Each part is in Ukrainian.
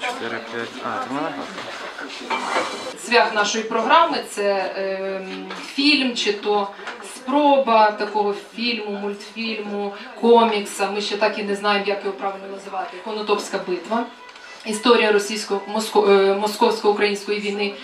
Чотири, п'ять. А, ти мене? Цвях нашої програми це ем, фільм, чи то спроба такого фільму, мультфільму, комікса. Ми ще так і не знаємо, як його правильно називати. Конотопська битва. Історія російсько-московсько-української війни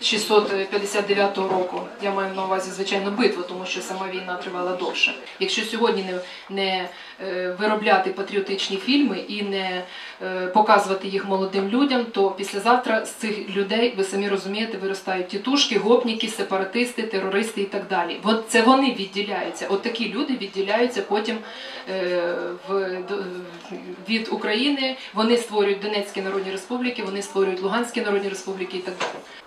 1659 року. Я маю на увазі, звичайно, битву, тому що сама війна тривала довше. Якщо сьогодні не, не е, виробляти патріотичні фільми і не е, показувати їх молодим людям, то післязавтра з цих людей, ви самі розумієте, виростають тітушки, гопніки, сепаратисти, терористи і так далі. От це вони відділяються. От такі люди відділяються потім е, в, від України. Вони створюють Донецькі народні республіки, вони створюють Луганські народні республіки і так далі.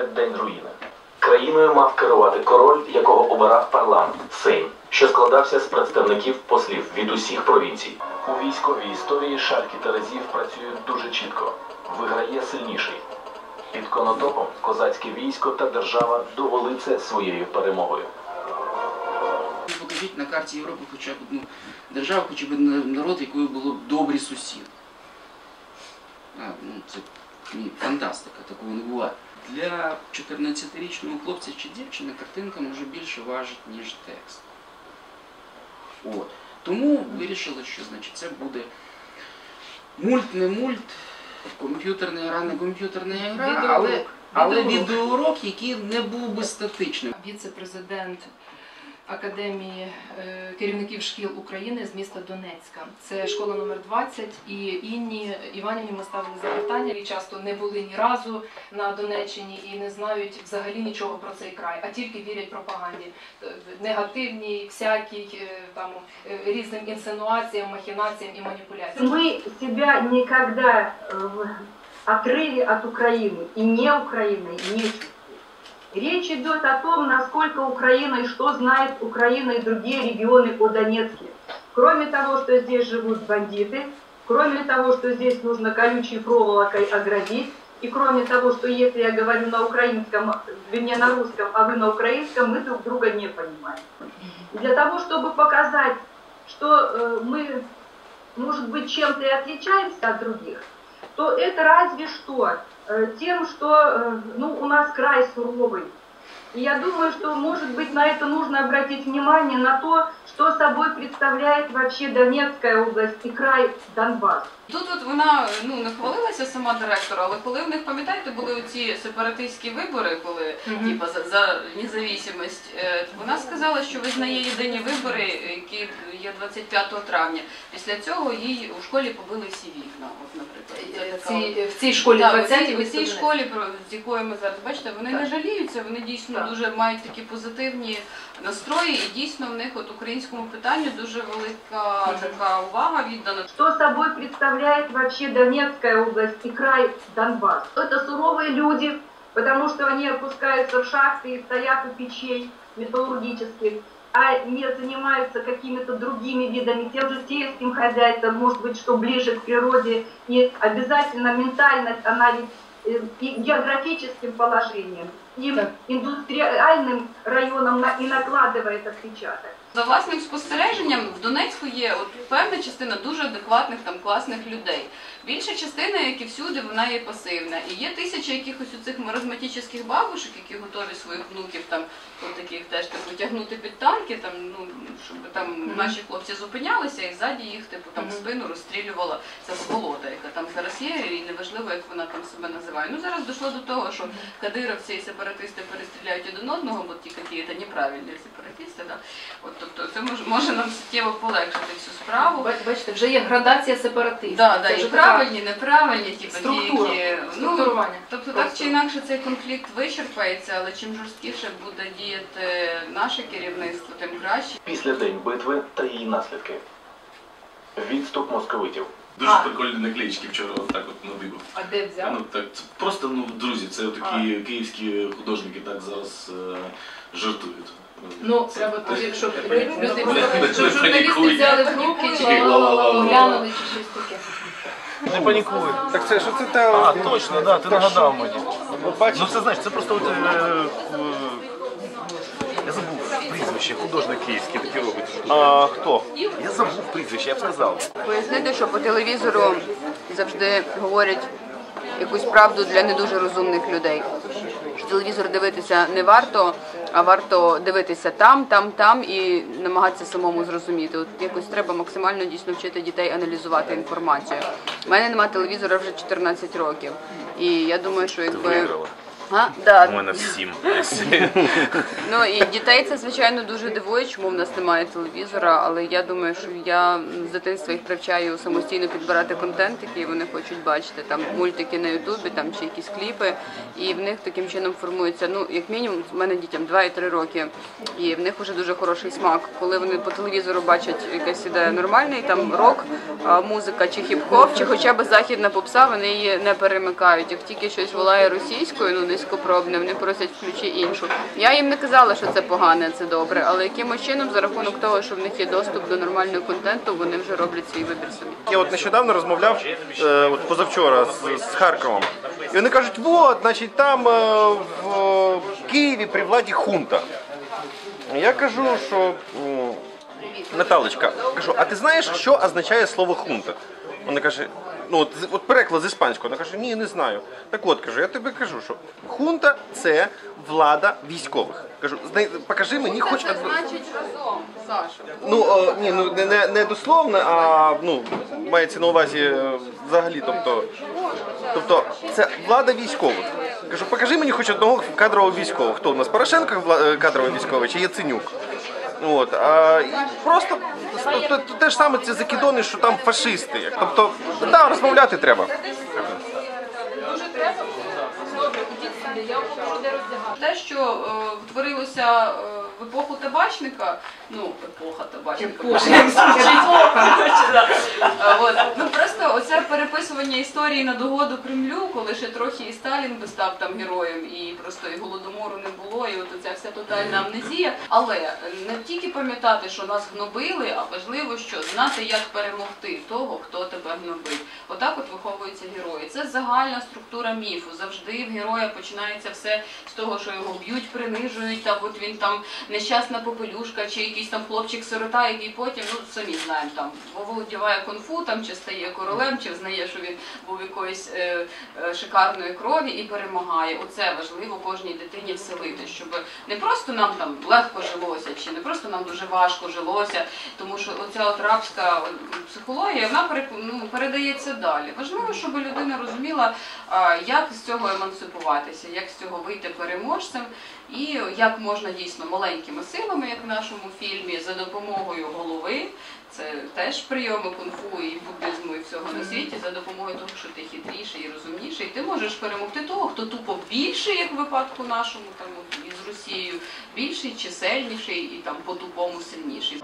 Перед День руїни. Країною мав керувати король, якого обирав парламент Сейм, що складався з представників послів від усіх провінцій. У військовій історії шальки Терезів працюють дуже чітко. Виграє сильніший. Під конотопом козацьке військо та держава довели це своєю перемогою. Покажіть на карті Європи хоча б одну державу, хоча б народ, якою було б добрі сусіди. А, ну, це фантастика, такого не буває. Для 14-річного хлопця чи дівчини картинка може більше важить, ніж текст. От. Тому вирішили, що значить, це буде мульт, не мульт, комп'ютерна гра, не комп'ютерна гра, але, але відеоурок, який не був би статичним. Віце-президент Академії е, керівників шкіл України з міста Донецька. Це школа номер 20 і Інні Іванівні ми ставили запитання, і часто не були ні разу на Донеччині і не знають взагалі нічого про цей край, а тільки вірять пропаганді е, негативній, всякій е, там е, різним інсинуаціям, махінаціям і маніпуляціям. Мы себя никогда э, в отрыве от Украины и не Украины не чувствуем. Речь идет о том, насколько Украина и что знает Украина и другие регионы о Донецке. Кроме того, что здесь живут бандиты, кроме того, что здесь нужно колючей проволокой оградить, и кроме того, что если я говорю на украинском, вернее на русском, а вы на украинском, мы друг друга не понимаем. Для того, чтобы показать, что э, мы может быть, чем-то и отличаемся от других, то это разве что тем, что э, ну, у нас край суровый. И я думаю, что, может быть, на это нужно обратить внимание, на то, что собой представляет вообще Донецкая область и край Донбасс. Тут от вона ну не хвалилася сама директор, але коли в них пам'ятаєте, були оці сепаратистські вибори, коли Мгм. типа за, за незалежність, е, вона сказала, що визнає єдині вибори, які є 25 травня. Після цього їй у школі побили всі вікна. От, наприклад, Це В така в цій школі Так, 20 у і цій школі, про- з якою ми зараз бачите, вони Так. не жаліються, вони дійсно. дуже мають такі позитивні настрої, і дійсно в них от українському питанню дуже велика така увага віддана. Что собой представляет вообще Донецкая область и край Донбасс. Это суровые люди, потому что они опускаются в шахты и стоят у печей металлургических, а не занимаются какими-то другими видами, тем же сельским хозяйством, может быть, что ближе к природе. И обязательно ментальность, она ведь э, и географическим положением, И Так. индустриальным районом на- і накладывает отпечаток. За власним спостереженням, в Донецьку є от певна частина дуже адекватних там класних людей. Більша частина, як і всюди, вона є пасивна. І є тисяча якихось оцих маразматичних бабушек, які готові своїх внуків там, от таких теж типу тягнути під танки, там ну щоб там наші хлопці зупинялися, і ззаді їх типу там спину розстрілювала ця сволота, яка там зараз є, і неважливо, як вона там себе називає. Ну зараз дійшло до того, що кадировці і сепаратисти перестріляють один одного, бо ті які неправильні сепаратисти. Да? От, тобто це може, може нам суттєво полегшити всю справу. Бачите, вже є градація сепаратистів. Да, да, Правильні, неправильні, типу, ті, структура, які ну, структурування. тобто Просто. так чи інакше цей конфлікт вичерпається, але чим жорсткіше буде діяти наше керівництво, тим краще. Після день битви та її наслідки. Відступ московитів. Дуже А. прикольні наклеїчки вчора так от надибав. А де взяв? Ну так це просто ну друзі, це такі київські художники так зараз е, жартують. Ну, треба тоді, щоб люди, щоб журналісти взяли в руки чи Ла-ла-ла-ла-ла. чи щось таке. Не панікуй. Так це що це те? А, точно, да, ти нагадав мені. Ну це знаєш, це просто е, е, я забув прізвище. ще художник київський такі робить. А хто? Я забув прізвище, я б сказав. Пояснити, що по телевізору завжди говорять якусь правду для не дуже розумних людей. Що телевізор дивитися не варто, а варто дивитися там, там, там і намагатися самому зрозуміти. От якось треба максимально дійсно вчити дітей аналізувати інформацію. У мене немає телевізора вже 14 років. І я думаю, що якби. А? Да. У мене всім. Ну і дітей це звичайно дуже дивує, чому в нас немає телевізора. Але я думаю, що я з дитинства їх привчаю самостійно підбирати контент, який вони хочуть бачити, там мультики на Ютубі, там чи якісь кліпи, і в них таким чином формується. Ну як мінімум, в мене дітям 2 і 3 роки, і в них вже дуже хороший смак. Коли вони по телевізору бачать якась іде нормальний там рок, музика чи хіп-хоп, чи хоча б західна попса, вони її не перемикають. Як тільки щось волає російською, ну низькопробне, вони просять включи іншу. Я їм не казала, що це погане, це добре, але якимось чином, за рахунок того, що в них є доступ до нормального контенту, вони вже роблять свій вибір самі. Я от нещодавно розмовляв, е, от позавчора з, з Харковом. І вони кажуть, от, значить, там е, в Києві при владі хунта. Я кажу, що м, Наталочка, кажу, а ти знаєш, що означає слово хунта? Вона каже, ну от, от переклад з іспанського. Вона каже, ні, не знаю. Так от кажу, я тобі кажу, що хунта це влада військових. Кажу, знай- покажи мені хоч Це одну. значить разом, Саша. Ну о, ні, ну не, не, не дословно, а ну мається на увазі е, взагалі. Тобто, тобто це влада військових. Кажу, покажи мені хоч одного кадрового військового. Хто у нас Порошенко вла- е, кадровий військовий чи Яценюк? От, а, і просто тобто, те ж саме ці закидони, що там фашисти. Тобто, да, розмовляти треба. Дуже треба. Добре, я вам покажу, де роздягати. Те, що е, творилося е, в епоху табачника, ну, епоха табачника. Е, От. Ну просто оце переписування історії на догоду Кремлю, коли ще трохи і Сталін би став там героєм, і просто і голодомору не було, і от оця вся тотальна амнезія. Але не тільки пам'ятати, що нас гнобили, а важливо, що знати, як перемогти того, хто тебе гнобить. Отак от виховуються герої. Це загальна структура міфу. Завжди в героя починається все з того, що його б'ють, принижують, та от він там нещасна попелюшка, чи якийсь там хлопчик-сирота, який потім, ну самі знаємо, там володіває кунг-фу, там чи стає королем, чи взнає, що він був якоїсь е, е, шикарної крові і перемагає. Оце важливо кожній дитині вселити, щоб не просто нам там легко жилося, чи не просто нам дуже важко жилося, тому що оця от рабська психологія вона ну, передається далі. Важливо, щоб людина розуміла, як з цього емансипуватися, як з цього вийти переможцем, і як можна дійсно маленькими силами, як в нашому фільмі, за допомогою голови. Це теж прийоми кунг-фу і буддизму і всього на світі за допомогою того, що ти хитріший і розумніший, ти можеш перемогти того, хто тупо більший, як в випадку нашому, там із Росією, більший, чисельніший і там по тупому сильніший.